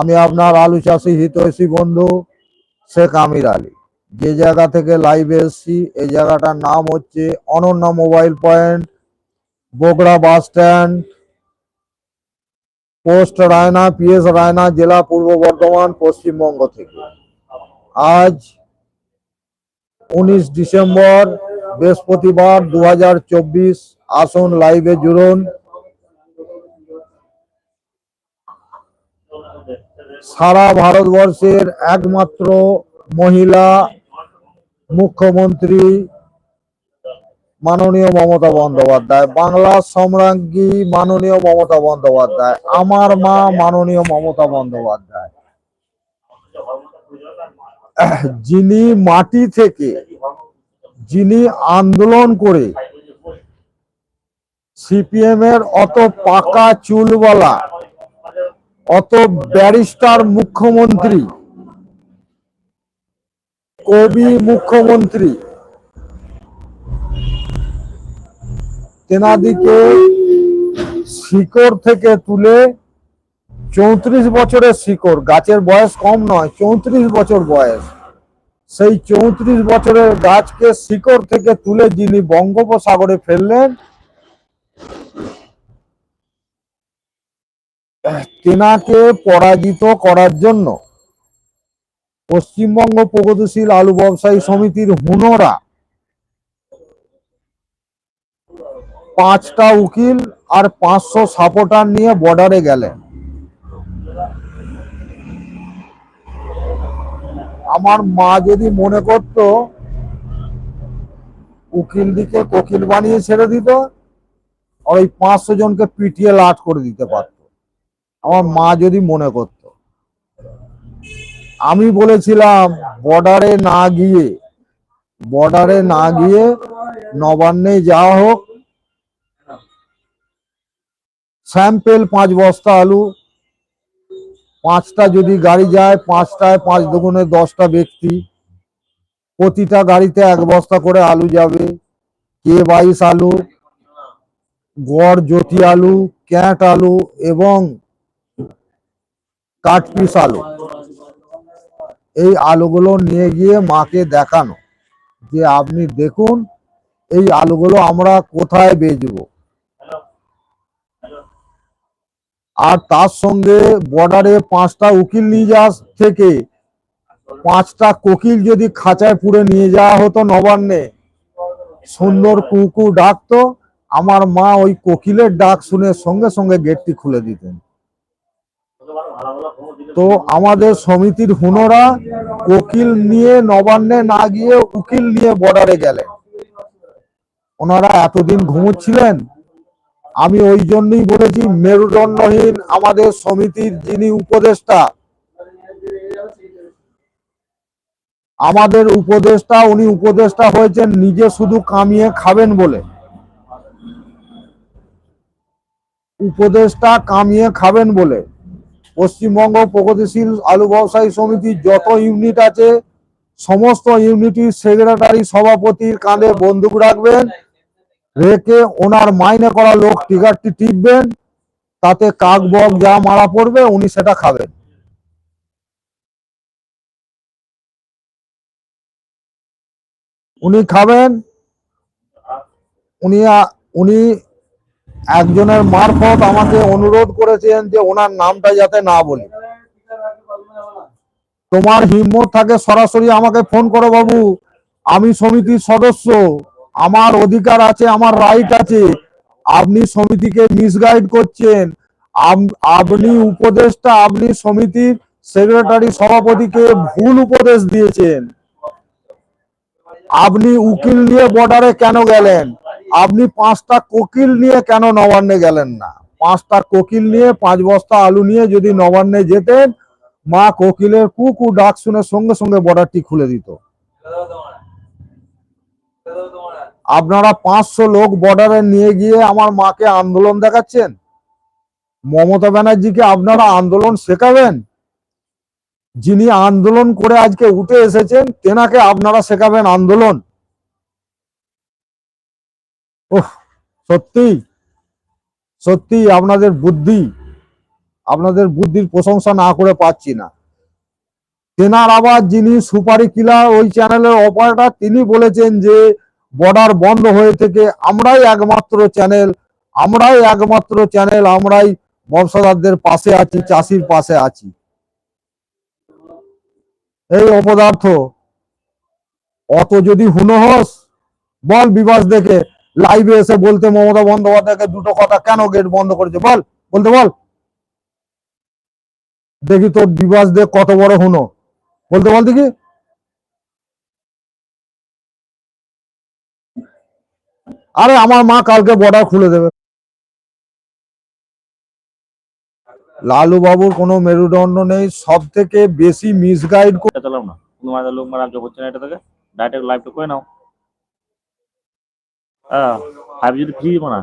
আমি আপনার আলু চাষি হিতৈষী বন্ধু শেখ আমির আলী। যে জায়গা থেকে লাইভে এসছি এই জায়গাটার নাম হচ্ছে Ananya mobile point Bagra bus stand post Raina PS Raina, জেলা পূর্ব বর্ধমান, পশ্চিমবঙ্গ থেকে। আজ উনিশ ডিসেম্বর, বৃহস্পতিবার দু আসুন লাইভে জুড়ুন। সারা ভারতবর্ষের একমাত্র মহিলা মুখ্যমন্ত্রী মাননীয় মমতা বন্দ্যোপাধ্যায় বাংলার সম্রাজ্ঞী মাননীয় মমতা বন্দ্যোপাধ্যায়, আমার মা মাননীয় মমতা বন্দ্যোপাধ্যায়। যিনি মাটি থেকে, যিনি আন্দোলন করে সিপিএম এর অত পাকা চুলওয়ালা অত ব্যারিস্টার মুখ্যমন্ত্রী, কবি মুখ্যমন্ত্রী, তেনাদিকে শিকড় থেকে তুলে চৌত্রিশ বছরের শিকড়, গাছের বয়স কম নয়, চৌত্রিশ বছর বয়স। সেই চৌত্রিশ বছরের গাছকে শিকড় থেকে তুলে যিনি বঙ্গোপসাগরে ফেললেন তেনাকে পরাজিত করার জন্য পশ্চিমবঙ্গ প্রগতিশীল আলু ব্যবসায়ী সমিতির হুনরা পাঁচটা উকিল আর পাঁচশো সাপোর্টার নিয়ে বর্ডারে গেলেন। আমার মা যদি মনে করত উকিল দিকে কোকিল বানিয়ে ছেড়ে দিত, আর ওই পাঁচশো জনকে পিটিয়ে লাট করে দিতে পারত। আমার মা যদি মনে করত। আমি বলেছিলাম বর্ডারে না গিয়ে বর্ডারে না গিয়ে নবান্নে যাওয়া হোক। স্যাম্পেল পাঁচ বস্তা আলু, পাঁচটা যদি গাড়ি যায়, পাঁচটায় পাঁচ দুগুণে দশটা ব্যক্তি। প্রতিটা গাড়িতে এক বস্তা করে আলু যাবে। কে বাইশ আলু গড় জ্যোতি আলু, ক্যাট আলু এবং কাঠপিস আলু। এই আলুগুলো নিয়ে গিয়ে মাকে দেখানো। যে আপনি দেখুন, এই আলুগুলো আমরা কোথায় বেচবো। আর তার সঙ্গে বর্ডারে পাঁচটা উকিল নিয়ে যাওয়া থেকে, পাঁচটা কোকিল যদি খাঁচায় পুরে নিয়ে যাওয়া হতো নবান্নে। সুন্দর কুকু ডাকতো, আমার মা ওই কোকিলের ডাক শুনে সঙ্গে সঙ্গে গেটটি খুলে দিতেন। তো আমাদের সমিতির হুনরা কোকিল নিয়ে নবান্নে না গিয়ে উকিল নিয়ে বর্ডারে গেলেন ওনারা এতদিন ঘুমোচ্ছিলেন। আমি ওই জন্যই বলেছি মেরুদণ্ডহীন আমাদের সমিতির যিনি উপদেষ্টা আমাদের উপদেষ্টা উনি উপদেষ্টা হয়েছেন নিজে শুধু কামিয়ে খাবেন বলে। উপদেষ্টা কামিয়ে খাবেন বলে। পশ্চিমবঙ্গ প্রগতিশীল আলু ব্যবসায়ী সমিতির যত ইউনিট আছে, সমস্ত ইউনিটির সেক্রেটারি সভাপতির কাঁধে বন্দুক রাখবেন, রেখে ওনার মাইনে করা লোক টিকারটি টিপবেন, তাতে কাক বক যা মারা পড়বে উনি সেটা খাবেন। উনি খাবেন, উনি উনি একজনের মারফত আমাকে অনুরোধ করেছেন যে ওনার নামটা যাতে না বলি। তোমার হিম্মত থাকে সরাসরি আমাকে ফোন করো বাবু। আমি সমিতির সদস্য। আমার অধিকার আছে, আমার রাইট আছে। আপনি সমিতিকে মিসগাইড করছেন। আপনি উপদেশটা আপনি সমিতির সেক্রেটারি সভাপতিকে ভুল উপদেশ দিয়েছেন। আপনি উকিল নিয়ে বর্ডারে কেন গেলেন? আপনি পাঁচটা কোকিল নিয়ে কেন নবান্নে গেলেন না? পাঁচটা কোকিল নিয়ে, পাঁচ বস্তা আলু নিয়ে যদি নবান্নে যেতেন, মা কোকিলের কুকু ডাক শুনে সঙ্গে সঙ্গে বর্ডারটি খুলে দিত। আপনারা পাঁচশো লোক বর্ডারে নিয়ে গিয়ে আমার মাকে আন্দোলন দেখাচ্ছেন? মমতা ব্যানার্জিকে আপনারা আন্দোলন শেখাবেন? যিনি আন্দোলন করে আজকে উঠে এসেছেন, তেনাকে আপনারা শেখাবেন আন্দোলন। ওহ সত্যি? সত্যি আপনাদের বুদ্ধি, আপনাদের বুদ্ধির প্রশংসা না করে পাচ্ছি না। তেনার আবার যিনি সুপারি কিলার ওই চ্যানেলের অপারেটর, তিনি বলেছেন যে, বর্ডার বন্ধ হয়ে থেকে আমরাই একমাত্র চ্যানেল, আমরাই একমাত্র চ্যানেল, আমরাই ব্যবসাদারদের পাশে আছি, চাষির পাশে আছি। এই অপদার্থ, অত যদি হুনহস, বল বিবাস দেখে লাইভে এসে বলতে মমতা বন্দ্যোপাধ্যায়কে দুটো কথা কেন গেট বন্ধ করেছে? বল, বলতে বল। দেখি তোর বিবাস দেখ কত বড় হুনো। বলতে বল দেখি। আরে আমার মা কালকে বর্ডার খুলে দেবে। লালু বাবুর কোনো মেরুদণ্ড নেই সব থেকে বেশি মিসগাইড এটা চালাও না। তুমি লোক মারা না এটা থেকে। ডাইরেক্ট লাইভটা করে নাও। ফাইভ যদি ফ্রি দিব না?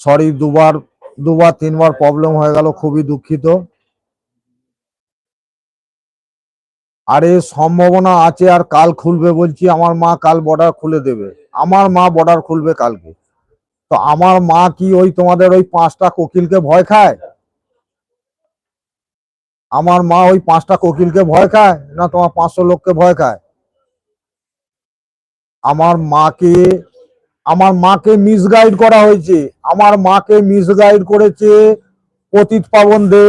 সরি দুবার দুবার, তিনবার প্রবলেম হয়ে গেল, খুবই দুঃখিত। আরে, সম্ভাবনা আছে আর কাল খুলবে বলছি, আমার মা কাল বর্ডার খুলে দেবে। আমার মা বর্ডার খুলবে কালকে। তো আমার মা কি ওই তোমাদের ওই পাঁচটা কোকিলকে ভয় খায়? আমার মা ওই পাঁচটা কোকিলকে ভয় খায় না তোমার পাঁচশো লোককে ভয় খায়। আমার মাকে আমার মাকে মিসগাইড করা হয়েছে। আমার মাকে মিসগাইড করেছে পতিত পাবন দে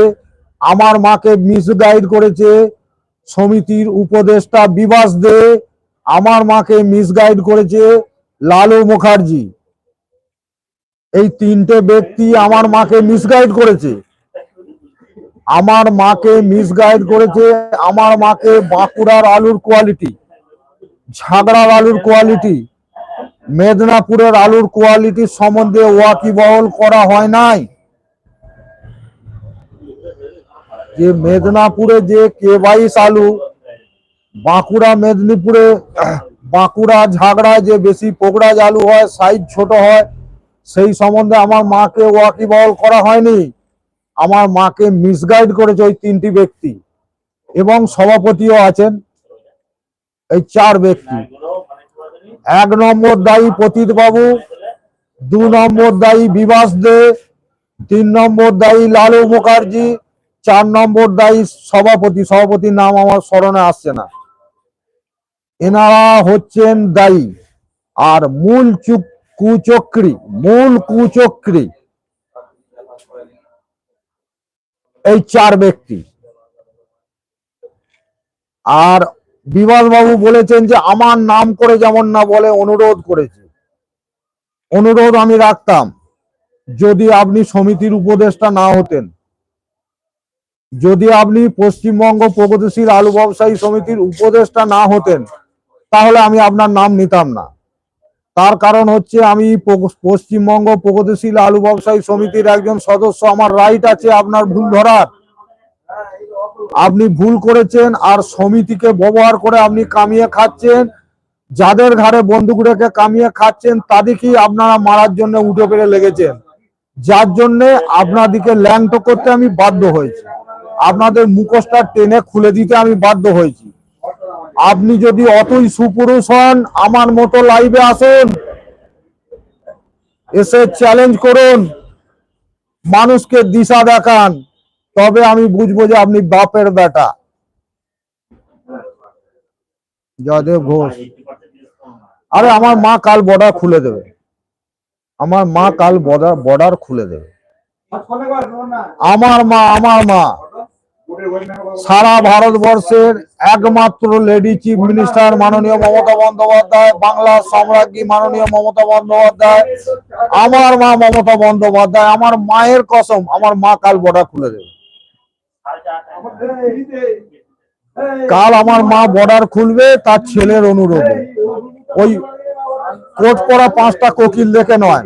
আমার মাকে মিসগাইড করেছে সমিতির উপদেষ্টা বিবাস দে। আমার মাকে মিসগাইড করেছে লালু মুখার্জি। এই তিনটে ব্যক্তি আমার মাকে মিসগাইড করেছে। আমার মাকে মিসগাইড করেছে, আমার মাকে বাঁকুড়ার আলুর কোয়ালিটি ঝাগড়ার আলুর কোয়ালিটি মেদিনীপুরের আলুর কোয়ালিটির সম্বন্ধে ওয়াকিবহল করা হয় নাই। যে মেদিনীপুরে যে কে আলু, বাঁকুড়া মেদিনীপুরে, বাঁকুড়া ঝাগড়ায় যে বেশি পোকড়াজ আলু হয় সাইজ ছোট হয়, সেই সম্বন্ধে আমার মাকে ওয়াকিবহল করা হয়নি। আমার মাকে মিসগাইড করেছে ওই তিনটি ব্যক্তি এবং সভাপতিও আছেন এই চার ব্যক্তি। এক নম্বর দায়ী পতিত বাবু দু নম্বর দায়ী বিবাস দে, তিন নম্বর দায়ী লালু মুখার্জি, চার নম্বর দায়ী সভাপতি। সভাপতির নাম আমার স্মরণে আসছে না। এনারা হচ্ছেন দায়ী। আর মূল চুক কুচক্রী, মূল কুচক্রী এই চার ব্যক্তি। আর বিভাস বাবু বলেছেন যে, আমার নাম করে যেমন না বলে অনুরোধ করেছে। অনুরোধ আমি রাখতাম। যদি আপনি সমিতির উপদেষ্টা না হতেন, যদি আপনি পশ্চিমবঙ্গ প্রগতিশীল আলু ব্যবসায়ী সমিতির উপদেষ্টা না হতেন, তাহলে আমি আপনার নাম নিতাম না। তার কারণ হচ্ছে আমি পশ্চিমবঙ্গ প্রগতিশীল আলু ব্যবসায়ী সমিতির একজন সদস্য, আমার রাইট আছে আপনার ভুল ধরার। আপনি ভুল করেছেন আর সমিতিকে ব্যবহার করে আপনি কামিয়ে খাচ্ছেন। যাদের ঘাড়ে বন্দুক রেখে কামিয়ে খাচ্ছেন, তাদেরকেই আপনারা মারার জন্য উঠে পেরে লেগেছেন। যার জন্য আপনাদেরকে ল্যাংটো করতে আমি বাধ্য হয়েছি। আপনাদের মুখোশটা টেনে খুলে দিতে আমি বাধ্য হয়েছি। আপনি যদি অতই সুপুরুষ হন, আমার মতো লাইভে আসুন। এসে চ্যালেঞ্জ করুন। মানুষকে দিশা দেখান। তবে আমি বুঝব যে আপনি বাপের বেটা। জয়দেব ঘোষ। আরে, আমার মা কাল বর্ডার খুলে দেবে। আমার মা কাল বর্ডার বর্ডার খুলে দেবে। আমার মা আমার মা। সারা ভারতবর্ষের একমাত্র লেডি চিফ মিনিস্টার মাননীয় মমতা বন্দ্যোপাধ্যায়, বাংলার সম্রাজ্ঞী মাননীয় মমতা বন্দ্যোপাধ্যায়, আমার মা মমতা বন্দ্যোপাধ্যায়, আমার মায়ের কসম, আমার মা কাল বর্ডার খুলে দেবে। কাল আমার মা বর্ডার খুলবে, তার ছেলের অনুরোধে। ওই কোট পরা পাঁচটা কোকিল দেখে নয়।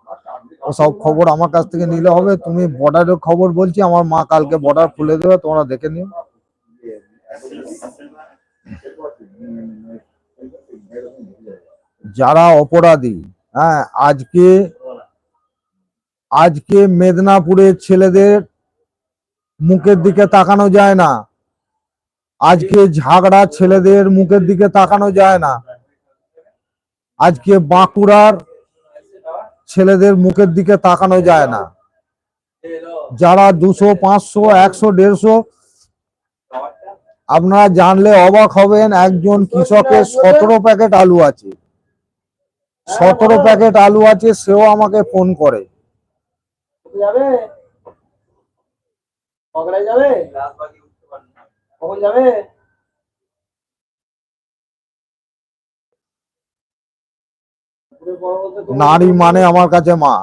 সব খবর আমার কাছ থেকে নিলে হবে। তুমি বর্ডারের খবর বলছি, আমার মা কালকে বর্ডার খুলে দেবে, তোমরা দেখে নিও। যারা অপরাধী হ্যাঁ আজকে আজকে মেদিনীপুরের ছেলেদের মুখের দিকে তাকানো যায় না। আজকে ঝাগড়া ছেলেদের মুখের দিকে তাকানো যায় না। আজকে বাঁকুড়ার ছেলেদের মুখের দিকে তাকানো যায় না। যারা দুশো, পাঁচশো, একশো, দেড়শো, আপনারা জানলে অবাক হবেন, একজন কৃষকের সতেরো প্যাকেট আলু আছে। সতেরো প্যাকেট আলু আছে, সেও আমাকে ফোন করে। যাবে? যাবে কখন যাবে নারী মানে আমার কাছে মা।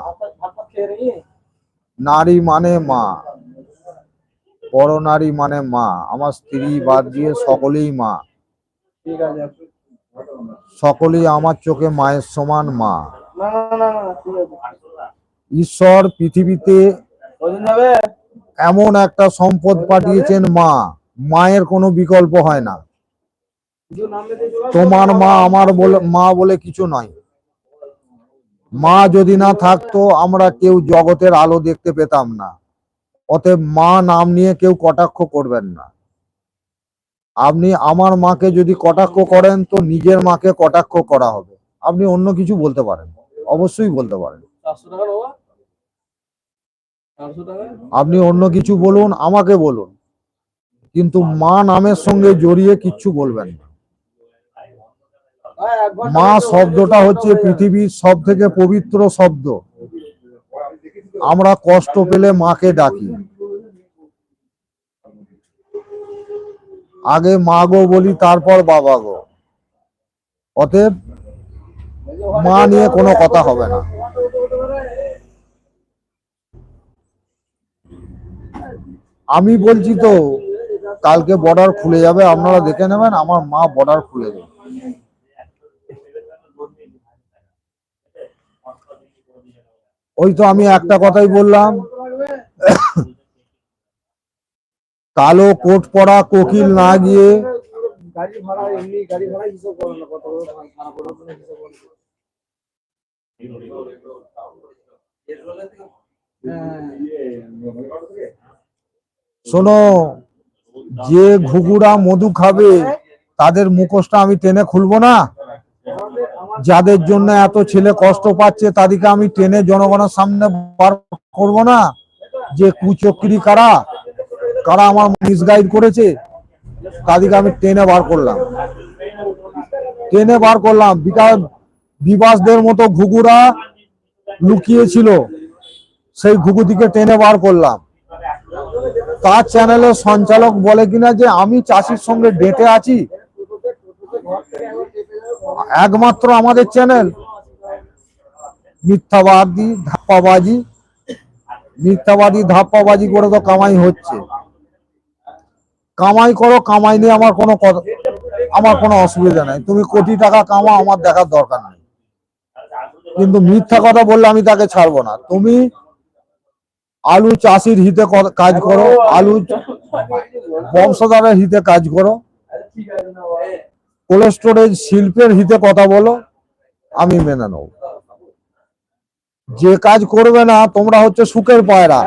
নারী মানে মা। বড় নারী মানে মা। আমার স্ত্রী বাদ দিয়ে সকলেই মা। সকলেই আমার চোখে মায়ের সমান মা। ঈশ্বর পৃথিবীতে এমন একটা সম্পদ পাঠিয়েছেন মা। মায়ের কোনো বিকল্প হয় না। তোমার মা আমার বলে মা বলে কিছু নয়। মা যদি না থাকতো আমরা কেউ জগতের আলো দেখতে পেতাম না। অতএব মা নাম নিয়ে কেউ কটাক্ষ করবেন না। আপনি আমার মাকে যদি কটাক্ষ করেন তো নিজের মাকে কটাক্ষ করা হবে। আপনি অন্য কিছু বলতে পারেন। অবশ্যই বলতে পারেন। আপনি অন্য কিছু বলুন আমাকে বলুন। কিন্তু মা নামের সঙ্গে জড়িয়ে কিচ্ছু বলবেন না। মা শব্দটা হচ্ছে পৃথিবীর সব থেকে পবিত্র শব্দ। আমরা কষ্ট পেলে মাকে ডাকি। আগে মা গো বলি, তারপর বাবা গো। অতএব মা নিয়ে কোনো কথা হবে না। আমি বলছি তো, কালকে বর্ডার খুলে যাবে, আপনারা দেখে নেবেন, আমার মা বর্ডার খুলে দেবে। ওই তো আমি একটা কথাই বললাম। কালো কোট পরা কোকিল না গিয়ে শোনো, যে ঘুঘুরা মধু খাবে, তাদের মুখোশটা আমি টেনে খুলবো না? যাদের জন্য এত ছেলে কষ্ট পাচ্ছে তাদেরকে আমি টেনে জনগণের সামনে বার করব না। যে কুচক্রি কারা কারা আমার মিসগাইড করেছে, তাদেরকে আমি টেনে বার করলাম। টেনে বার করলাম। বিকাশ বিবাসদের মতো ঘুঘুরা লুকিয়েছিল, সেই ঘুঘুদিকে টেনে বার করলাম। তার চ্যানেলের সঞ্চালক বলে কিনা যে, আমি চাষির সঙ্গে ডেটে আছি। একমাত্র আমাদের চ্যানেল মিথ্যাবাদী, ধাপ্পাবাজি মিথ্যাবাদী, ধাপ্পাবাজি করে তো কামাই হচ্ছে। কামাই করো, কামাই নিয়ে আমার কোনো আমার কোনো অসুবিধা নাই। তুমি কোটি টাকা কামা আমার দেখার দরকার নেই। কিন্তু মিথ্যা কথা বললে আমি তাকে ছাড়বো না। তুমি আলু চাষির হিতে কাজ করো, আলু বংশধরের হিতে কাজ করো। কোল্ড স্টোরেজ শিল্পের হিতে কথা বলো, আমি মেনে নেব। যে কাজ করবে না, তোমরা হচ্ছে সুখের পায়রা।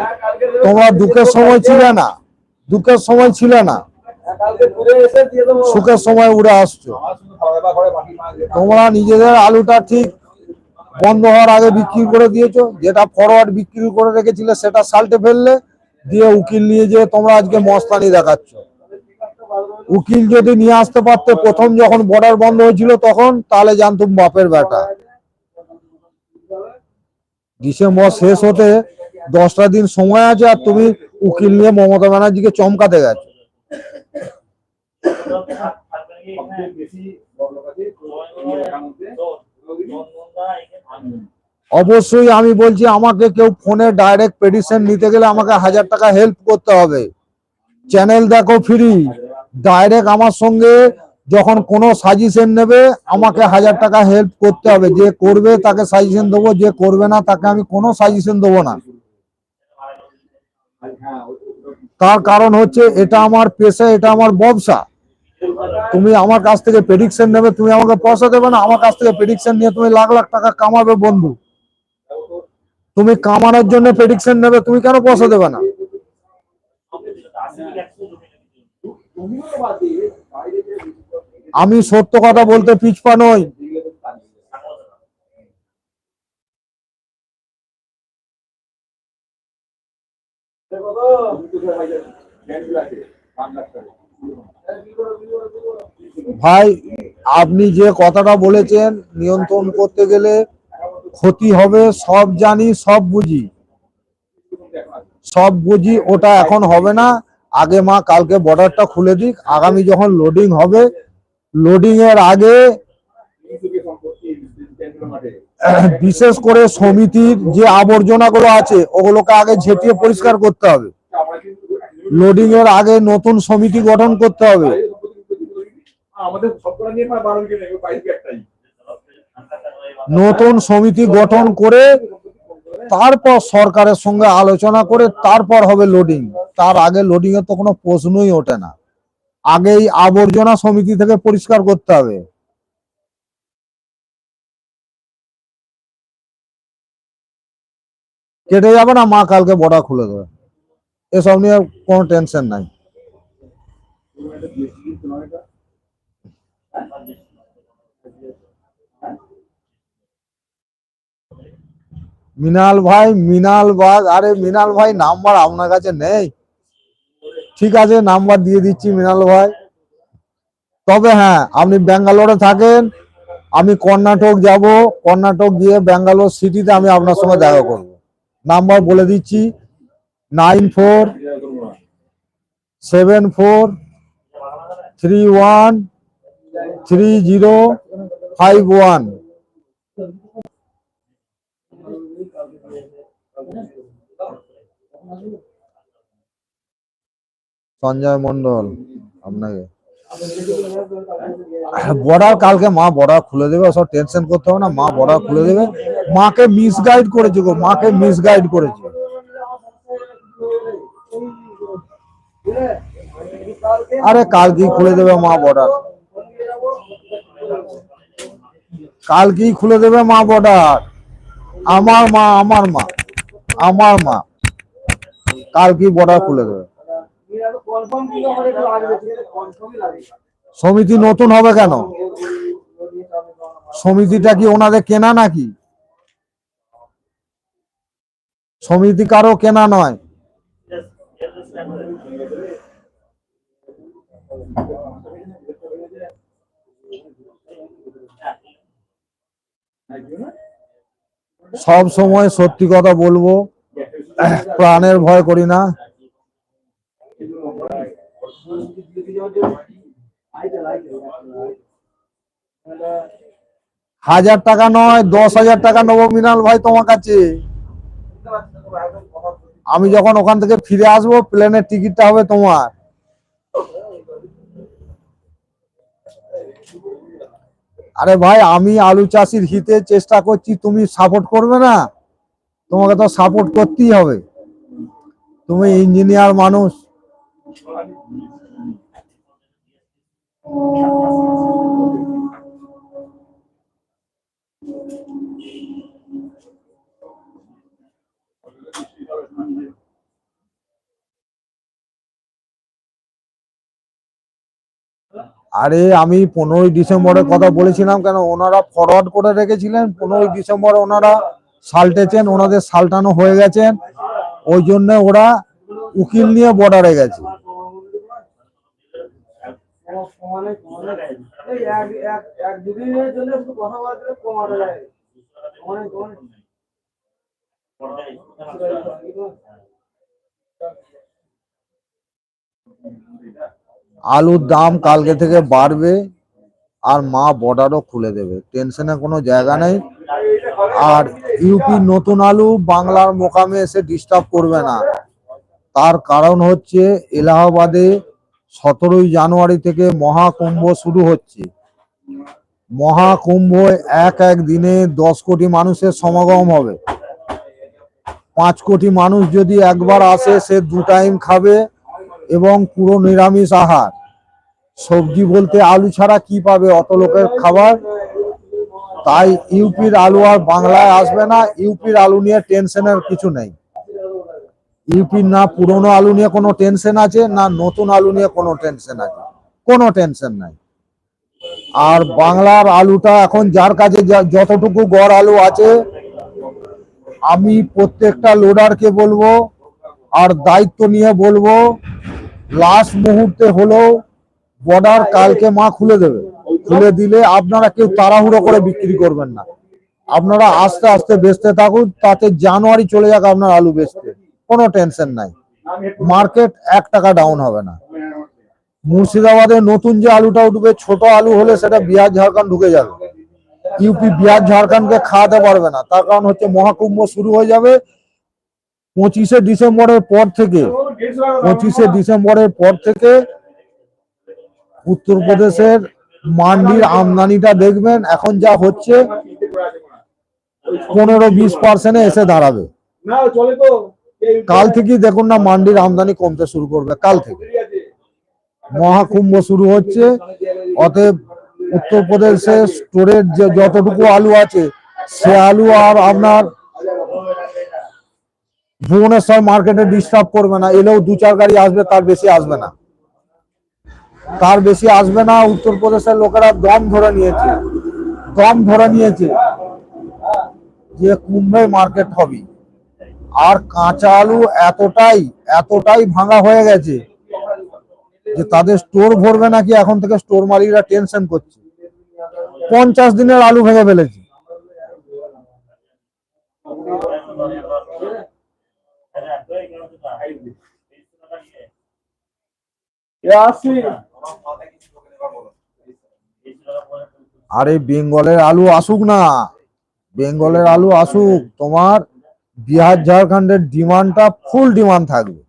তোমরা দুঃখের সময় ছিলে না, দুঃখের সময় ছিলে না। সুখের সময় উড়ে আসছো। তোমরা নিজেদের আলুটা ঠিক বন্ধ হওয়ার আগে বিক্রি করে দিয়েছ, যেটা ফরওয়ার্ড বিক্রি করে রেখেছিলে, সেটা সাল্টে ফেললে, দিয়ে উকিল নিয়ে যেয়ে তোমরা আজকে মস্তানি দেখাচ্ছ। উকিল যদি নিয়ে আসতে পারতে, প্রথম যখন বর্ডার বন্ধ হয়েছিল তখন, তাহলে জানতুম বাপের বেটা। ডিসেম্বর শেষ হতে দশটা দিন সময় আছে আর তুমি উকিল নিয়ে মমতা ব্যানার্জিকে চমকাতে গেছো। অবশ্যই আমি বলছি, আমাকে কেউ ফোনে ডাইরেক্ট পেডিশন নিতে গেলে আমাকে হাজার টাকা হেল্প করতে হবে। চ্যানেল দেখো ফ্রি ডাইরেক্ট আমার সঙ্গে যখন কোনো সাজেশন নেবে, আমাকে হাজার টাকা হেল্প করতে হবে। যে করবে তাকে সাজেশন দেবো, যে করবে না তাকে আমি কোনো সাজেশন দেবো না। তার কারণ হচ্ছে এটা আমার পেশা, এটা আমার ব্যবসা। তুমি আমার কাছ থেকে প্রেডিকশন নেবে, তুমি আমাকে পয়সা দেবে না, আমার কাছ থেকে প্রেডিকশন নিয়ে তুমি লাখ লাখ টাকা কামাবে বন্ধু। তুমি কামানোর জন্য প্রেডিকশন নেবে, তুমি কেন পয়সা দেবে না? আমি সত্য কথা বলতে পিছপা নই। ভাই, আপনি যে কথাটা বলেছেন, নিয়ন্ত্রণ করতে গেলে ক্ষতি হবে, সব জানি, সব বুঝি। সব বুঝি, ওটা এখন হবে না। আগে মা কালকে বর্ডারটা খুলে দিক, আগামী যখন লোডিং হবে লোডিং এর আগে বিশেষ করে সমিতির যে আবর্জনাগুলো আছে, ওগুলোকে আগে ঝেঁটিয়ে পরিষ্কার করতে হবে। লোডিং এর আগে নতুন সমিতি গঠন করতে হবে। নতুন সমিতি গঠন করে তারপর সরকারের সঙ্গে আলোচনা করে তারপর হবে লোডিং তার আগে লোডিং এর তো কোনো প্রশ্নই ওঠে না। আগে এই আবর্জনা সমিতি থেকে পরিষ্কার করতে হবে। কেটে যাবে না, মা কালকে বড়া খুলে দেবে। এসব নিয়ে কোনো টেনশন নাই। মিনাল ভাই, মিনাল বাগ আরে মিনাল ভাই, নাম্বার আপনার কাছে নেই। ঠিক আছে, নাম্বার দিয়ে দিচ্ছি মিনাল ভাই। তবে হ্যাঁ আপনি ব্যাঙ্গালোরে থাকেন, আমি কর্ণাটক যাব, কর্ণাটক গিয়ে ব্যাঙ্গালোর সিটিতে আমি আপনার সঙ্গে দেখা করব। নাম্বার বলে দিচ্ছি, nine four seven four three one three zero five one. Sanjay Mondal আপনাকে। বর্ডার কালকে মা বর্ডার খুলে দেবে সব টেনশন করতে হবে না, মা বর্ডার খুলে দেবে। মাকে মিসগাইড করেছে গো, মাকে মিসগাইড করেছে। আরে কালকেই খুলে দেবে মা বর্ডার কালকেই খুলে দেবে মা বর্ডার আমার মা আমার মা আমার মা। কালকেই বর্ডার খুলে দেবে? সমিতি নতুন হবে কেন? সমিতিটা কি ওনাদের কেনা নাকি? সমিতি কারও কেনা নয়। সব সময় সত্যি কথা বলব। প্রাণের ভয় করি না। হাজার টাকা নয়, দশ হাজার টাকা নেব মিনাল ভাই তোমার কাছে। আমি যখন ওখান থেকে ফিরে আসব, প্লেনের টিকিটটা হবে তোমার। আরে ভাই, আমি আলু চাষির হিতে চেষ্টা করছি, তুমি সাপোর্ট করবে না? তোমাকে তো সাপোর্ট করতেই হবে। তুমি ইঞ্জিনিয়ার মানুষ। আরে আমি পনেরোই ডিসেম্বরের কথা বলেছিলাম কেন? ওনারা ফরওয়ার্ড করে রেখেছিলেন। পনেরোই ডিসেম্বর ওনারা সালটেছেন, ওনাদের সালটানো হয়ে গেছেন ওই জন্য ওরা উকিল নিয়ে বর্ডারে গেছে। আলুর দাম কালকে থেকে বাড়বে, আর মা বর্ডারও খুলে দেবে। টেনশনের কোনো জায়গা নেই। আর ইউপি নতুন আলু বাংলার মোকামে এসে ডিস্টার্ব করবে না। তার কারণ হচ্ছে এলাহাবাদে সতেরোই জানুয়ারি থেকে মহাকুম্ভ শুরু হচ্ছে। মহাকুম্ভ এক এক দিনে দশ কোটি মানুষের সমাগম হবে। পাঁচ কোটি মানুষ যদি একবার আসে, সে দু টাইম খাবে এবং পুরো নিরামিষ আহার। সবজি বলতে আলু ছাড়া কি পাবে? অত লোকের খাবার তাই ইউপির আলু আর বাংলায় আসবে না। ইউপির আলু নিয়ে টেনশনের কিছু নেই। ইউপির না পুরনো আলু নিয়ে কোনো টেনশন আছে, না নতুন আলু নিয়ে কোনো টেনশন আছে। কোনো টেনশন নাই। আর বাংলার আলুটা এখন যার কাছে যতটুকু গড় আলু আছে, আমি প্রত্যেকটা লোডারকে বলব আর দায়িত্ব নিয়ে বলব লাস্ট মুহূর্তে হলেও বর্ডার কালকে মা খুলে দেবে। খুলে দিলে আপনারা কেউ তাড়াহুড়ো করে বিক্রি করবেন না। আপনারা আস্তে আস্তে বেচতে থাকুন, তাতে জানুয়ারি চলে যাক আপনার আলু বেচতে। কোনো টেনশন নাই। মার্কেট এক টাকা ডাউন হবে না। মুর্শিদাবাদে নতুন যে আলুটা উঠবে ছোট আলু হলে সেটা বিহার ঝাড়খণ্ড ঢুকে যাবে। ইউপি বিহার ঝাড়খণ্ডকে খাওয়াতে পারবে না। তার কারণ হচ্ছে মহাকুম্ভ শুরু হয়ে যাবে পঁচিশে ডিসেম্বরের পর থেকে। পঁচিশে ডিসেম্বরের পর থেকে উত্তরপ্রদেশের মান্ডির আমদানিটা দেখবেন, এখন যা হচ্ছে, পনেরো বিশ পার্সেন্টে এসে দাঁড়াবে। কাল থেকেই দেখুন না মান্ডির আমদানি কমতে শুরু করবে, কাল থেকে। মহাকুম্ভ শুরু হচ্ছে, অতএব উত্তরপ্রদেশে স্টোরের যে যতটুকু আলু আছে, সে আলু আর আপনার ভুবনেশ্বর মার্কেটে ডিস্টার্ব করবে না, এলেও দু চার গাড়ি আসবে, তার বেশি আসবে না। তার বেশি আসবে না, উত্তরপ্রদেশের লোকেরা দম ধরে নিয়েছে। দম ধরে নিয়েছে যে কুম্ভে মার্কেট হবে। আর কাঁচা আলু এতটাই এতটাই ভাঙা হয়ে গেছে যে তাদের স্টোর ভরবে নাকি এখন থেকে স্টোর মালিকরা টেনশন করছে। পঞ্চাশ দিনের আলু ভেঙে ফেলেছে। এ আসছি আর বেঙ্গলের আলু আসুক না। বেঙ্গলের আলু আসুক, তোমার বিহার ঝাড়খণ্ডের ডিমান্ডটা ফুল ডিমান্ড থাকবে।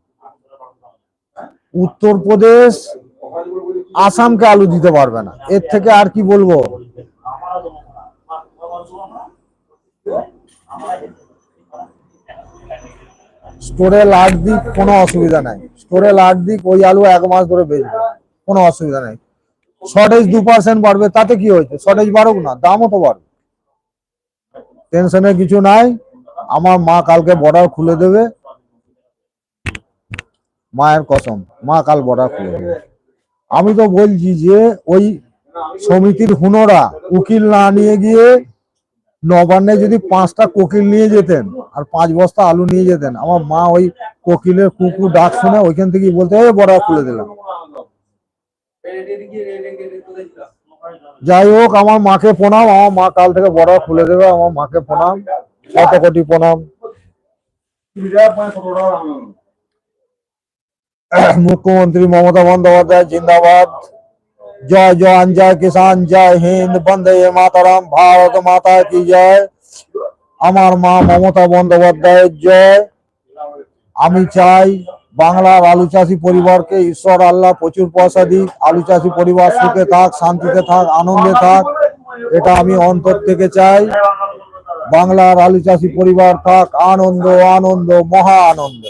উত্তরপ্রদেশ আসামকে আলু দিতে পারবে না। এর থেকে আর কি বলব? স্টোরে লাট দিক কোনো অসুবিধা নাই। স্টোরে লাট দিক ওই আলু এক মাস ধরে বেচবে, কোনো অসুবিধা নাই। শর্টেজ দু পার্সেন্ট বাড়বে, তাতে কি হয়েছে? শর্টেজ বাড়ুক না, দামও তো বাড়বে। টেনশনের কিছু নাই, আমার মা কালকে বর্ডার খুলে দেবে। মায়ের কসম, মা কাল বর্ডার খুলে দেবে। আমি তো বলছি যে, ওই সমিতির হুনরা উকিল না নিয়ে গিয়ে নবান্নে যদি পাঁচটা কোকিল নিয়ে যেতেন আর পাঁচ বস্তা আলু নিয়ে যেতেন, আমার মা ওই কোকিলের কুকুর ডাক শুনে ওইখান থেকে বলতে বর্ডার খুলে দিলাম। যাই হোক, আমার মাকে প্রণাম, আমার মা কাল থেকে বর্ডার খুলে দেবে, আমার মাকে প্রণাম শত কোটি প্রণাম। মুখ্যমন্ত্রী মমতা বন্দ্যোপাধ্যায়, জিন্দাবাদ। জয় জওয়ান, জয় কিষান জয় হিন্দ, বন্দে মাতারাম, ভারত মাতা কি জয়। আমার মা মমতা বন্দ্যোপাধ্যায়ের জয়। আমি চাই বাংলার আলু চাষি পরিবারকে ঈশ্বর, আল্লাহ প্রচুর পয়সা দিক। আলু চাষি পরিবার সুখে থাক, শান্তিতে থাক, আনন্দে থাক। এটা আমি অন্তর থেকে চাই। বাংলার আলু চাষি পরিবার থাক, আনন্দ আনন্দ, মহা আনন্দ।